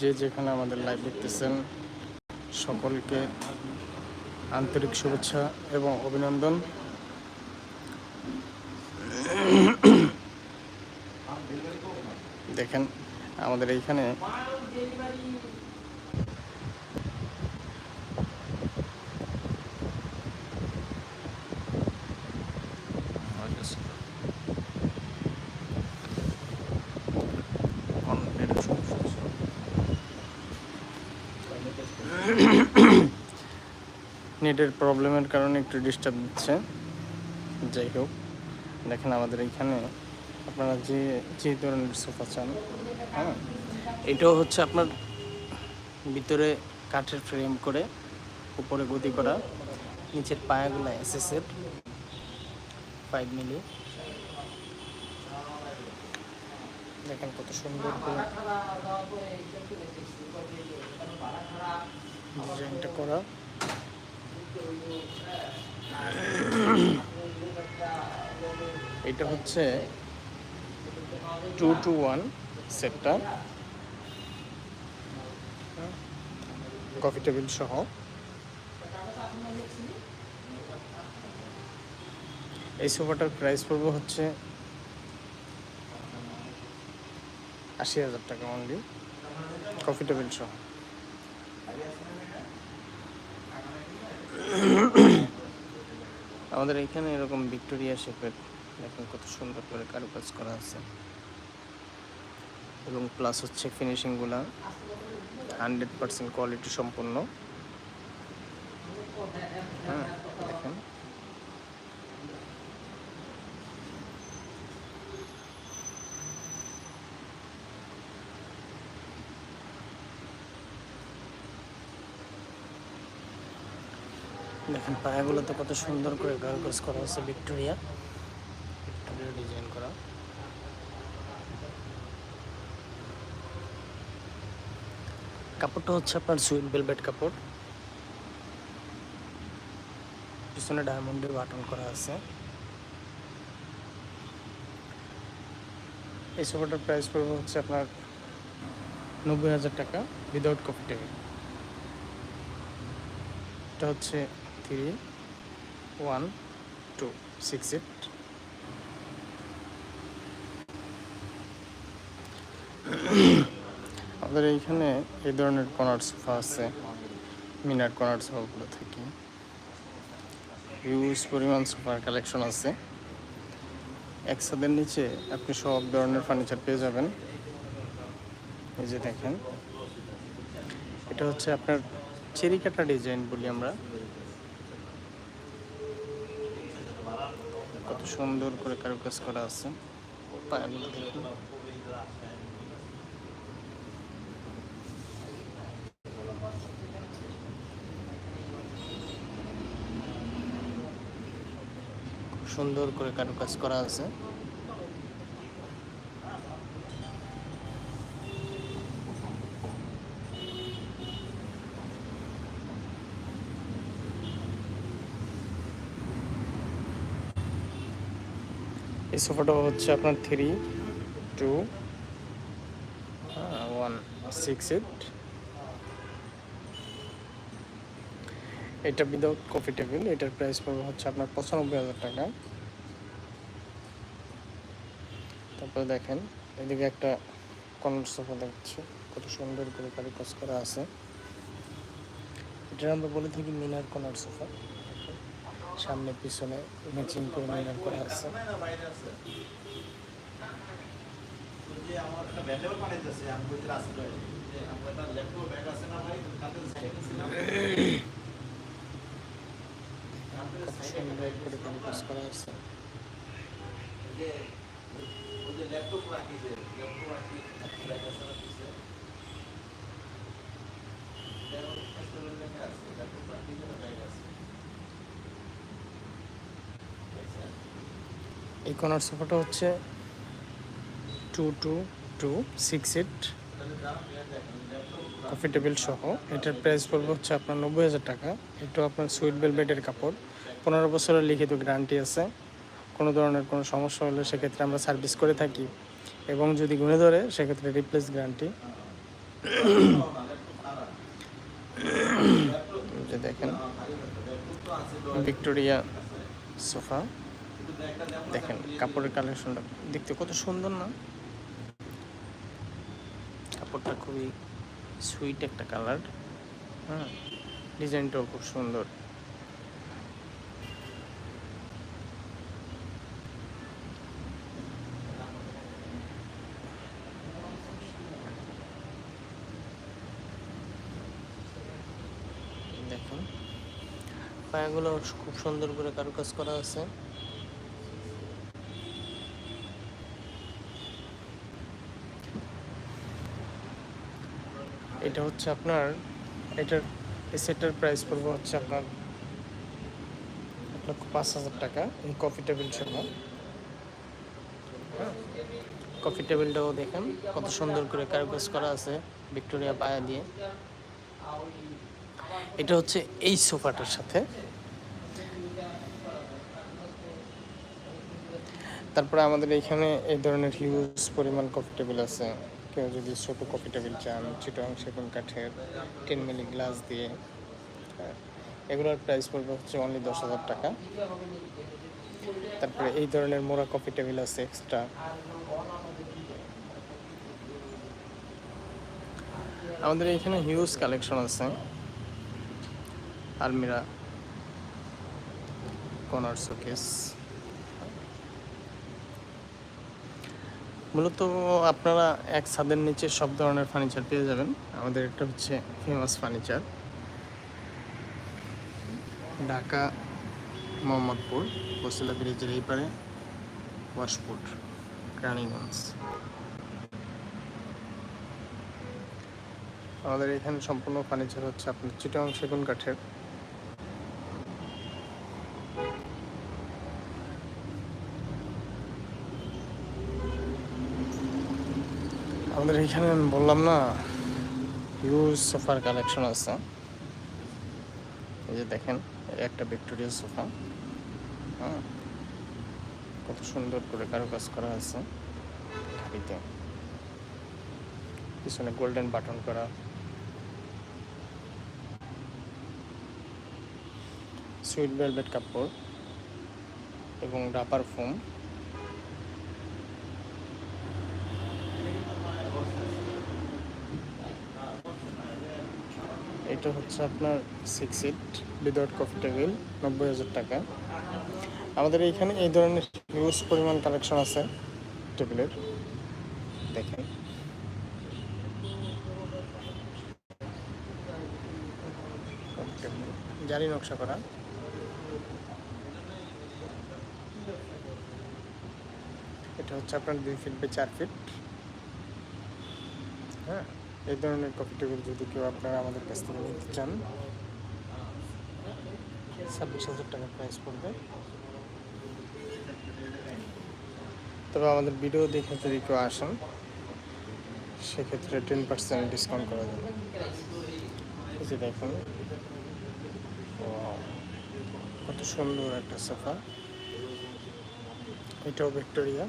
যে যেখানে আমাদের লাইভ দেখতেছেন সকলকে আন্তরিক শুভেচ্ছা এবং অভিনন্দন। দেখেন আমাদের এইখানে নেটের প্রবলেমের কারণে একটু ডিস্টার্ব দিচ্ছে। যাই হোক দেখেন আমাদের এখানে আপনারা যে যে ধরনের সোফা চান হ্যাঁ এটাও হচ্ছে আপনার ভিতরে কাঠের ফ্রেম করে উপরে গতি করা, নিচের পায়াগুলো এসএসের ফাইভ মিলি দেখেন কত সুন্দর করে ডিজাইনটা করা। এটা হচ্ছে টু টু ওয়ান সেটটা। কফি টেবিল সহ। এই সোফাটার প্রাইস পড়বে হচ্ছে আশি হাজার টাকা অনলি কফি টেবিল সহ। আমাদের এখানে এরকম ভিক্টোরিয়া শেপের দেখুন কত সুন্দর করে কারুকাজ করা আছে। এবং প্লাস হচ্ছে ফিনিশিংগুলো হান্ড্রেড পার্সেন্ট কোয়ালিটি সম্পন্ন হ্যাঁ দেখেন। দেখেন পায়াগুলোতে কত সুন্দর করে কারুকাজ করা আছে ভিক্টোরিয়া। ভিক্টোরিয়া ডিজাইন করা। কাপড়টা হচ্ছে আপনার সুইট ভেলভেট কাপড়। পিছনে ডায়মন্ডের বাটন করা আছে। এই সোফাটার প্রাইস পড়বে হচ্ছে আপনার নব্বই হাজার টাকা উইদাউট কফি টেবিল এটা হচ্ছে three one two six eight আমাদের এইখানে এই ধরনের কর্নার সোফা আছে, মিনার কর্নার সোফাগুলো থেকে। হিউজ পরিমাণ সোফার কালেকশন আছে। এক ছাদের নিচে আপনি সব ধরনের ফার্নিচার পেয়ে যাবেন। এই যে দেখেন, এটা হচ্ছে আপনার চেরি কাটা ডিজাইন বলি আমরা। কত সুন্দর করে কারুকাজ করা আছে। সুন্দর করে কারুকাজ করা আছে। এই সোফাটা হচ্ছে আপনার three two one six eight এটা উইদাউট কফি টেবিল এটার প্রাইস পড়বে হচ্ছে আপনার পঁচানব্বই হাজার টাকা। তারপরে দেখেন এদিকে একটা কর্নার সোফা দেখছি কত সুন্দর করে কারুকাজ করা আছে। এটা আমরা বলে থাকি মিনার কর্নার সোফা সামনে পিছনে ম্যাচিং করে মিনার করা আছে কত সুন্দর করে কারুকাজ করা আছে এই কর্নার সোফাটা হচ্ছে two two two six eight coffee সহ। এটার প্রাইস পড়বে হচ্ছে আপনার নব্বই হাজার টাকা। এটা আপনার সুইট বেলভেটের কাপড়। পনেরো বছরের লিখিত গ্যারান্টি আছে। কোনো ধরনের কোনো সমস্যা হলে সেক্ষেত্রে আমরা সার্ভিস করে থাকি। এবং যদি গুনে ধরে, সেক্ষেত্রে রিপ্লেস গ্যারান্টি দেখেন, ভিক্টোরিয়া সোফা। দেখেন, কাপড়ের কালেকশনটা দেখতে কত সুন্দর না? কাপড়টা খুবই সুইট একটা কালার হ্যাঁ ডিজাইনটাও খুব সুন্দর। দেখুন, পায়াগুলো খুব সুন্দর করে কারুকাজ করা আছে। এটা হচ্ছে আপনার, এটার এই সেটের প্রাইস পড়বে হচ্ছে আপনার এক লক্ষ পাঁচ হাজার টাকা কফি টেবিল সহ কফি টেবিলটাও দেখেন, কত সুন্দর করে কারুকাজ করা আছে ভিক্টোরিয়া পায়া দিয়ে। এটা হচ্ছে এই সোফাটার সাথে। তারপরে আমাদের এখানে এই ধরনের হিউজ পরিমাণ কফি টেবিল আছে। কেউ যদি ছোটো কফি টেবিল চান চিটং সেগুন কাঠের টেন মিলি গ্লাস দিয়ে হ্যাঁ, এগুলোর প্রাইস পড়বে হচ্ছে অনলি দশ হাজার টাকা। তারপরে এই ধরনের মোড়া কফি টেবিল আছে এক্সট্রা আমাদের এখানে হিউজ কালেকশন আছে। আলমিরা কর্নার শোকেস মূলত আপনারা এক ছাদের নিচে সব ধরনের ফার্নিচার পেয়ে যাবেন। আমাদের এটা হচ্ছে ফেমাস ফার্নিচার ঢাকা, মোহাম্মদপুর, বসিলা ব্রিজের এই পারে ওয়াশপুর রানীগঞ্জ আমাদের এখানে সম্পূর্ণ ফার্নিচার হচ্ছে আপনার চিটং সেগুন কাঠের আমাদের এখানে বললাম না হিউজ সোফার কালেকশন আছে। এই যে দেখেন একটা ভিক্টোরিয়া সোফা হ্যাঁ কত সুন্দর করে কারুকাজ করা আছে খাড়িতে পিছনে গোল্ডেন বাটন করা। সুইট ভেলভেট কাপড় এবং রাবার ফোম এটা হচ্ছে আপনার six seat without coffee table নব্বই হাজার টাকা। আমাদের এইখানে এই ধরনের হিউজ পরিমাণ কালেকশন আছে টেবিলের দেখেন। জারি নকশা করা। এটা হচ্ছে আপনার দুই ফিট বাই চার ফিট হ্যাঁ। এই ধরনের কফি টেবিল যদি কেউ আপনারা আমাদের কাছ থেকে নিতে চান, ছাব্বিশ হাজার টাকা প্রাইস পড়বে। তবে আমাদের ভিডিও দেখে যদি কেউ আসেন, সেক্ষেত্রে টেন পার্সেন্ট ডিসকাউন্ট করা যাবে। এই দেখুন কত সুন্দর একটা সোফা এটাও ভিক্টোরিয়া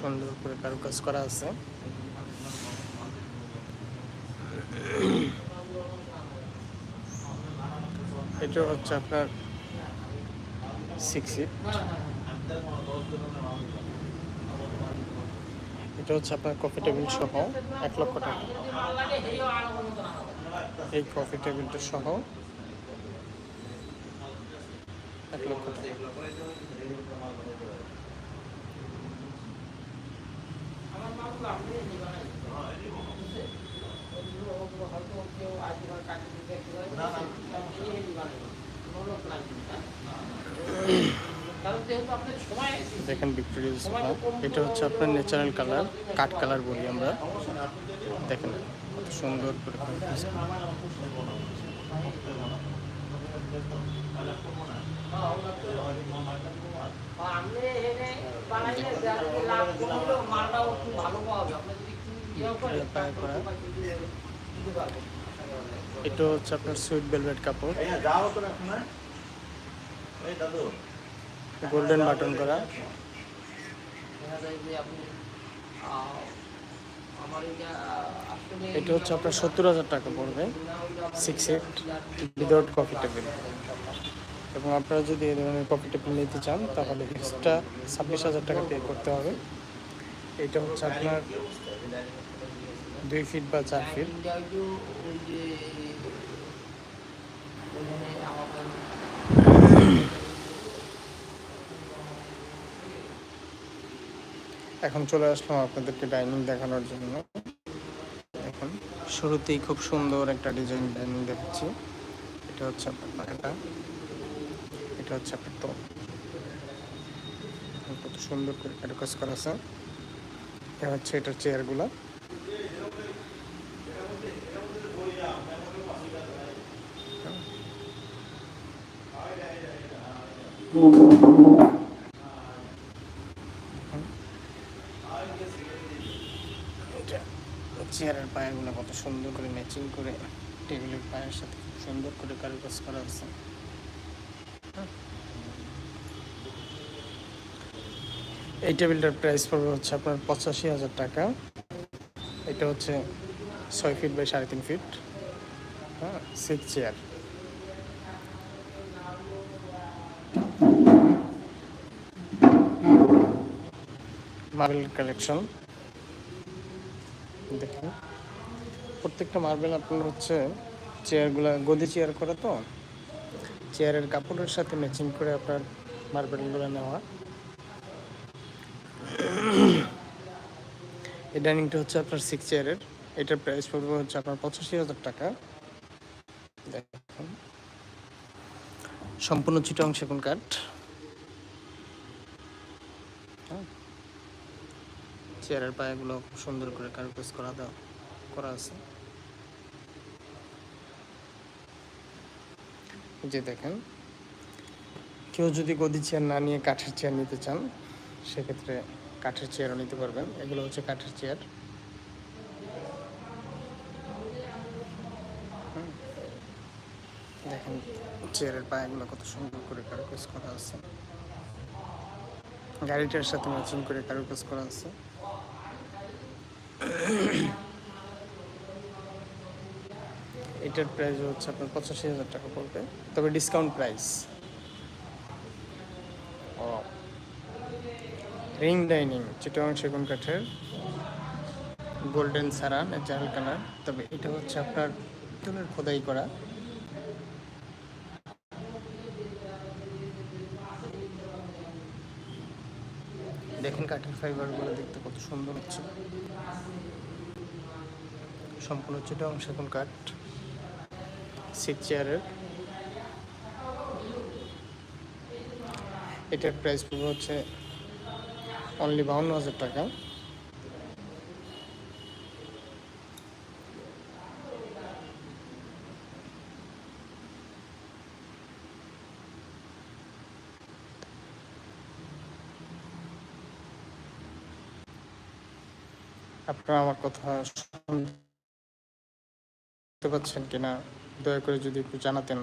সুন্দর করে কারুকাজ করা আছে। এটা হচ্ছে আপনার সিক্স এটা হচ্ছে আপনার কফি টেবিল সহ এক লক্ষ টাকা। এই কফি টেবিলটা সহ এক লক্ষ টাকা। দেখেন ভিক্টোরিয়া এটা হচ্ছে আপনার ন্যাচারাল কালার কাঠ কালার বলি আমরা। দেখেন কত সুন্দর করে এটা হচ্ছে আপনার সুইট ভেলভেট কাপড়। গোল্ডেন বাটন করা। এটা হচ্ছে আপনার সত্তর হাজার টাকা পড়বে। Six eight without coffee table এবং আপনারা যদি এই ধরনের কফি টেবিল নিতে চান, তাহলে এক্সট্রা ছাব্বিশ হাজার টাকা পে করতে হবে। এটা হচ্ছে আপনার দুই ফিট বা চার ফিট এখন চলে আসলাম আপনাদেরকে ডাইনিং দেখানোর জন্য। এখন শুরুতেই খুব সুন্দর একটা ডিজাইন ডাইনিং দেখাচ্ছি। এটা হচ্ছে আপনার পাখাটা এটা হচ্ছে আপনার তো কত সুন্দর করে কারুকাজ করা আছে। এটা হচ্ছে এটার চেয়ারগুলো। চেয়ারের পায়াগুলো কত সুন্দর করে ম্যাচিং করে টেবিলের পায়ের সাথে সুন্দর করে কারুকাজ করা আছে। এই টেবিলটার প্রাইস পড়বে হচ্ছে আপনার পঁচাশি হাজার টাকা। এটা হচ্ছে ছয় ফিট বাই সাড়ে তিন ফিট হ্যাঁ চেয়ার মার্বেল কালেকশন দেখুন। প্রত্যেকটা মার্বেল আপনার হচ্ছে চেয়ারগুলো গদি চেয়ার করা তো? চেয়ারের কাপড়ের সাথে ম্যাচিং করে আপনার মার্বেলগুলো নেওয়া। এই ডাইনিংটা হচ্ছে আপনার সিক্স চেয়ারের। এটার প্রাইস পড়বে হচ্ছে আপনার পঁচাশি হাজার টাকা। সম্পূর্ণ চিটং সেগুন কাঠ। হ্যাঁ। চেয়ারের পায়াগুলো খুব সুন্দর করে কারুকাজ করা দাও করা আছে। যে দেখেন। কেউ যদি গদি চেয়ার না নিয়ে কাঠের চেয়ার নিতে চান, সেক্ষেত্রে কাঠের চেয়ারও নিতে পারবেন। এগুলো হচ্ছে কাঠের চেয়ার। দেখেন চেয়ারের পায়েগুলো কত সুন্দর করে কারুকাজ করা আছে। গাড়িটার সাথে ম্যাচিং করে কারুকাজ করা আছে। এটার প্রাইস হচ্ছে আপনার পঁচাশি হাজার টাকা পড়বে। তবে ডিসকাউন্ট প্রাইস ও রিং ডাইনিং চিটং সেগুন কাঠের গোল্ডেন সারা ন্যাচারাল কালার তবে এটা হচ্ছে আপনার তুলের খোদাই করা। দেখেন কাঠের ফাইবারগুলো দেখতে কত সুন্দর হচ্ছে। সম্পূর্ণ চিটং সেগুন কাঠ। সিট চেয়ারের। এটার প্রাইস পড়বে হচ্ছে অনলি বাউন্ন হাজার টাকা। আপনারা আমার কথা শুনতে পাচ্ছেন কিনা? দয়া করে যদি একটু জানাতেন।